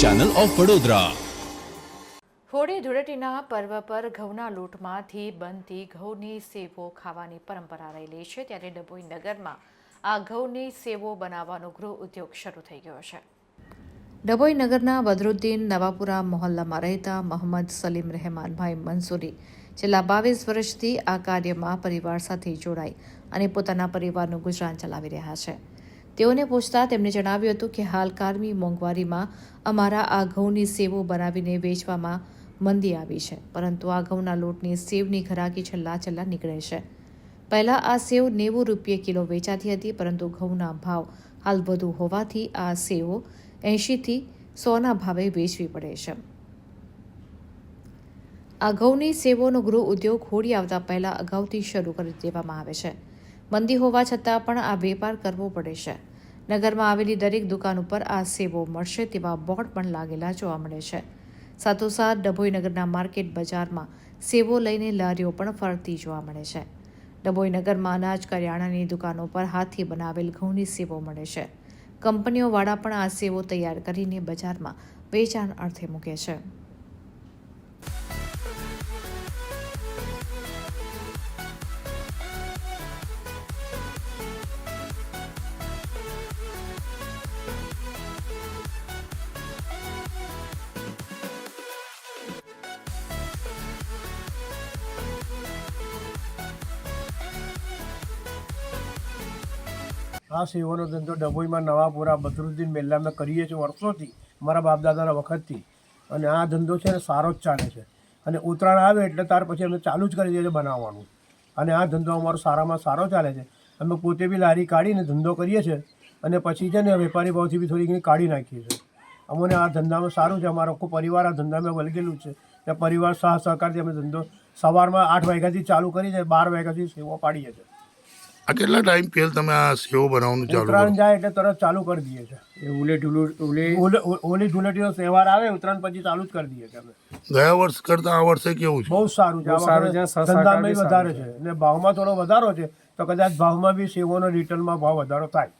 Channel of Vadodara Holi ધૂળેટીના પર્વ પર ઘઉંના લોટમાંથી બનતી ઘઉંની સેવો ખાવાની પરંપરા રહેલી છે. ત્યારે ડભોઈ નગરમાં આ ઘઉંની સેવો બનાવવાનો ગૃહ ઉદ્યોગ શરૂ થઈ ગયો છે. ડભોઈ નગરના બદરુદ્દીન નવાપુરા મોહલ્લામાં રહેતા મોહમ્મદ સલીમ રહેમાનભાઈ મંસૂરી છેલ્લા બાવીસ વર્ષથી આ કાર્યમાં પરિવાર સાથે જોડાઈ અને પોતાના પરિવારનું ગુજરાન ચલાવી રહ્યા છે. તેઓને પૂછતા તેમણે જણાવ્યું હતું કે હાલ કારમી મોંઘવારીમાં અમારા આ ઘઉંની સેવો બનાવીને વેચવામાં મંદી આવી છે, પરંતુ આ ઘઉંના લોટની સેવની ઘરાકી છેલ્લા છેલ્લા નીકળે છે. પહેલાં આ સેવ નેવું રૂપિયે કિલો વેચાતી હતી, પરંતુ ઘઉંના ભાવ હાલ વધુ હોવાથી આ સેવો એંશીથી સોના ભાવે વેચવી પડે છે. આ ઘઉંની સેવોનો ગૃહ ઉદ્યોગ હોળી આવતા પહેલાં અગાઉથી શરૂ કરી દેવામાં આવે છે. મંદી હોવા છતાં પણ આ વેપાર કરવો પડે છે. નગરમાં આવેલી દરેક દુકાન ઉપર આ સેવો મળશે તેવા બોર્ડ પણ લાગેલા જોવા મળે છે. સાથોસાથ ડભોઈ નગરના માર્કેટ બજારમાં સેવો લઈને લારીઓ પણ ફરતી જોવા મળે છે. ડભોઈ નગરમાં અનાજ કરિયાણાની દુકાનો પર હાથથી બનાવેલ ઘઉંની સેવો મળે છે. કંપનીઓવાળા પણ આ સેવો તૈયાર કરીને બજારમાં વેચાણ અર્થે મૂકે છે. આ સેવાનો ધંધો ડભોઈમાં નવાપુરા, બદરુદ્દીન મેલ્લામાં કરીએ છીએ વર્ષોથી, મારા બાપ દાદાના વખતથી. અને આ ધંધો છે ને સારો જ ચાલે છે. અને ઉત્તરાયણ આવે એટલે ત્યાર પછી અમે ચાલુ જ કરી દઈએ છીએ બનાવવાનું. અને આ ધંધો અમારો સારામાં સારો ચાલે છે. અમે પોતે બી લારી કાઢીને ધંધો કરીએ છીએ. અને પછી છે ને વેપારી ભાવથી બી થોડી ઘણી કાઢી નાખીએ છીએ. અમને આ ધંધામાં સારું છે. અમારો આખો પરિવાર આ ધંધામાં વળગેલું છે. ત્યાં પરિવાર સહ સહકારથી અમે ધંધો સવારમાં આઠ વાગ્યાથી ચાલુ કરી છે બાર વાગ્યાથી સેવા પાડીએ છીએ. આ કેટલા ટાઈમ પહેલ તમે આ સેવો બનાવવાનું ચાલુ ઉત્તરાયણ જાય એટલે તરત ચાલુ કરી દઈએ છે એ ઉલે ઢુલું ઉલે હોલી તહેવાર આવે ઉત્તરાયણ પછી ચાલુ જ કરી દઈએ છે અમે. ગયા વર્ષ કરતા આ વર્ષે કેવું છે? બહુ સારું છે. સારું છે, ધંધામાં વધારે છે. અને ભાવમાં થોડો વધારો છે તો કદાચ ભાવમાં બી સેવોનો રિટર્નમાં ભાવ વધારો થાય.